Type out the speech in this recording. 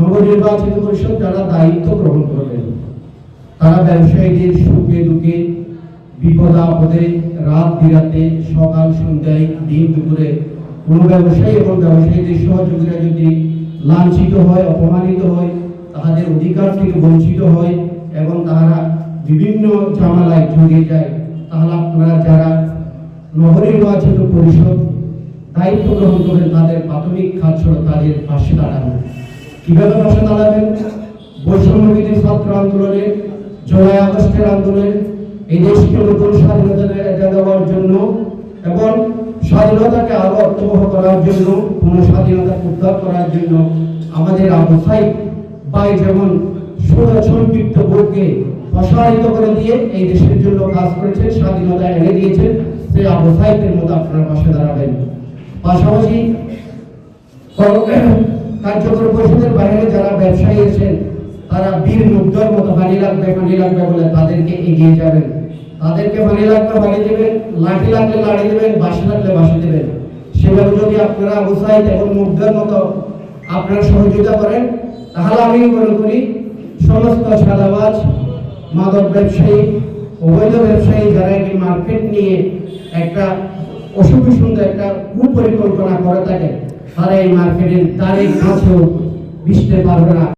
নবনির্বাচিত পরিষদ যারা দায়িত্ব গ্রহণ করবেন তারা ব্যবসায়ীদের সুখে দুঃখে বিপদ আপদে রাত বিরাতে সকাল সন্ধ্যায়, দিন দুপুরে কোনো ব্যবসায়ী এবং ব্যবসায়ীদের সহযোগীরা যদি লাঞ্ছিত হয়, অপমানিত হয় তাহাদের অধিকার থেকে বঞ্চিত হয় এবং তাহারা বিভিন্ন ঝামেলায় জড়িয়ে যায়, তাহলে আপনারা যারা নবনির্বাচিত পরিষদ দায়িত্ব গ্রহণ করেন, তাদের প্রাথমিক কাজ তাদের পাশে দাঁড়ানো। কীভাবে পাশে দাঁড়াবেন বৈষম্য ছাত্র আন্দোলনে, জুলাই আগস্টের আন্দোলনে এই দেশকে নতুন স্বাধীনতা দেওয়ার জন্য এবং স্বাধীনতাকে আরও অর্থবহ করার জন্য কোন স্বাধীনতা উদ্ধার করার জন্য আমাদের অবস্থায় বাই যেমন সুরক্ষিত বোর্ডকে প্রসারিত করে দিয়ে এই দেশের জন্য কাজ করেছেন, স্বাধীনতা এনে দিয়েছেন, সেই অবস্থায়ীদের মধ্যে আপনারা পাশে দাঁড়াবেন। পাশাপাশি কার্যকর পরিষদের বাইরে যারা ব্যবসায়ী আছেন, তারা বীর মুগ্ধর মতো পানি লাগবে পানি লাগবে বলে তাদেরকে এগিয়ে যাবেন। তাদেরকে পানি লাগবে পানি দেবেন, লাঠি লাগলে লাঠি দেবেন, বাঁশি লাগলে বাঁশি দেবেন। সেভাবে যদি আপনারা উৎসাহিত এবং মুগ্ধের মতো আপনারা সহযোগিতা করেন, তাহলে আমি মনে করি সমস্ত সাদাবাজ মাদক ব্যবসায়ী, অবৈধ ব্যবসায়ী যারা কি মার্কেট নিয়ে একটা অশুভ সুন্দর একটা কুপরিকল্পনা করে থাকে তারা এই মার্কেটের তারিখ আছে বিশতে পারবে না।